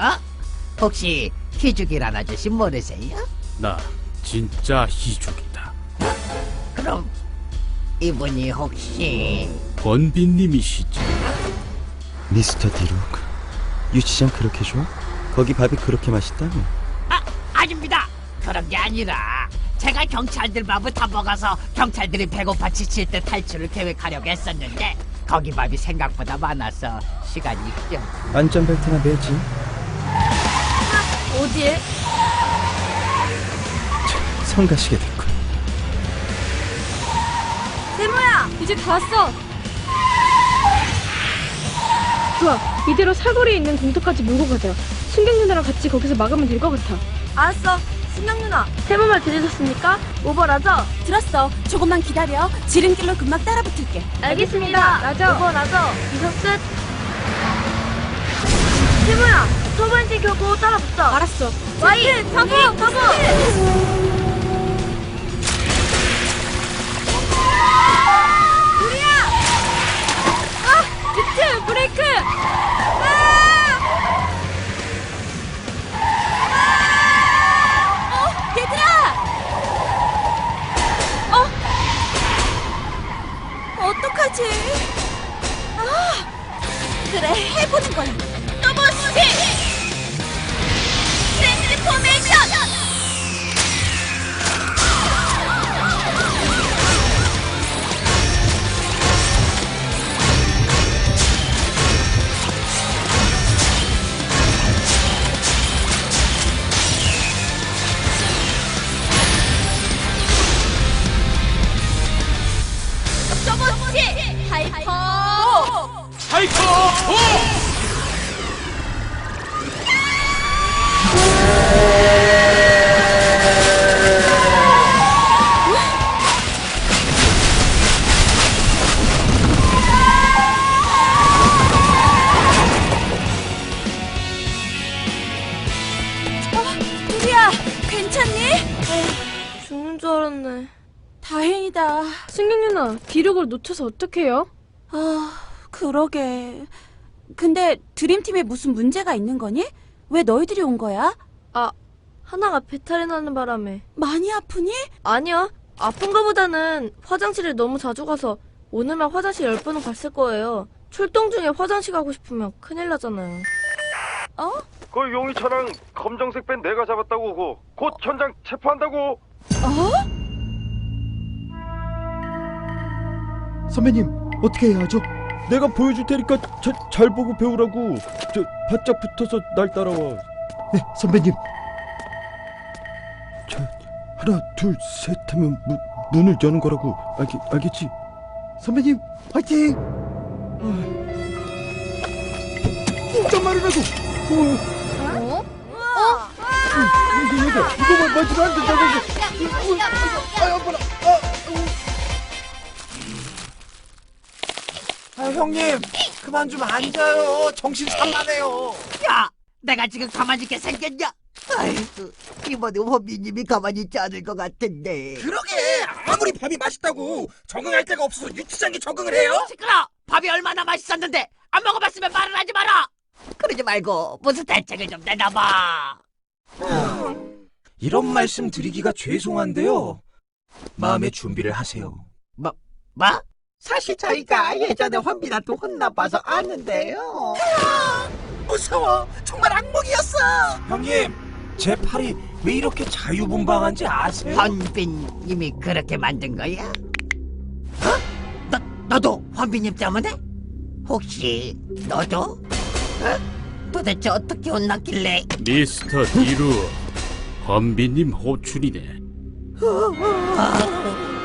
어? 혹시 희죽이란 아저씨 모르세요? 나 진짜 희죽이다. 그럼 이분이 혹시 권비님이시지. 미스터 디룩 유치장 그렇게 좋아? 거기 밥이 그렇게 맛있다며 아 아닙니다. 그런 게 아니라 제가 경찰들 밥을 다 먹어서 경찰들이 배고파 지칠 때 탈출을 계획하려고 했었는데 거기 밥이 생각보다 많아서 시간이 좀 안전벨트나 매지 어디에? 성가시게 됐군 세모야! 이제 다 왔어! 좋아, 이대로 사거리에 있는 공터까지 몰고 가자. 순경 누나랑 같이 거기서 막으면 될 것 같아. 알았어. 순경 누나. 세모 말 들으셨습니까? 오버라죠? 들었어. 조금만 기다려. 지름길로 금방 따라 붙을게. 알겠습니다. 라죠. 오버 나죠? 이석 끝. 세모야! 터보인지 켜고 따라붙자. 알았어. 와이! 터보! 터보! 비트 브레이크. 어, 얘들아! 어? 어떡하지? 아, 그래, 해보는 거야. 더블 시! 하이퍼! 호! 우리야, 괜찮니? 죽는 줄 알았네. 다행이다. 순경 누나, 기록을 놓쳐서 어떡해요? 아, 그러게. 근데 드림팀에 무슨 문제가 있는 거니? 왜 너희들이 온 거야? 아, 하나가 배탈이 나는 바람에. 많이 아프니? 아니야. 아픈 거보다는 화장실을 너무 자주 가서 오늘만 화장실 열 번은 갔을 거예요. 출동 중에 화장실 가고 싶으면 큰일 나잖아요. 어? 그 용의차랑 검정색 밴 내가 잡았다고 고. 곧 현장 체포한다고. 선배님 어떻게 해야 하죠? 내가 보여줄 테니까 저, 잘 보고 배우라고 저 바짝 붙어서 날 따라와 네 선배님 저 하나 둘 셋 하면 문, 문을 여는 거라고 알겠, 알겠지? 선배님 화이팅! 꼼짝 말으라고 어? 어? 이거 이거 이거만 맞으면 안 된다고 형님, 그만 좀 앉아요. 정신 산만해요. 야 내가 지금 가만히 있게 생겼냐? 아이고 이번에 호비님이 가만히 있지 않을 것 같은데 그러게, 아무리 밥이 맛있다고 적응할 데가 없어서 유치장에 적응을 해요? 시끄러! 밥이 얼마나 맛있었는데 안 먹어봤으면 말을 하지 마라! 그러지 말고 무슨 대책을 좀 내놔봐 이런 말씀 드리기가 죄송한데요. 마음의 준비를 하세요. 뭐? 사실 저희가 예전에 환비한테 혼나봐서 아는데요 무서워. 정말 악몽이었어. 형님, 제 팔이 왜 이렇게 자유분방한지 아세요? 환빈님이 그렇게 만든 거야? 어? 너, 너도 환빈님 때문에? 혹시 너도? 어? 도대체 어떻게 혼났길래 미스터 디루. 권비님 호출이네. 아,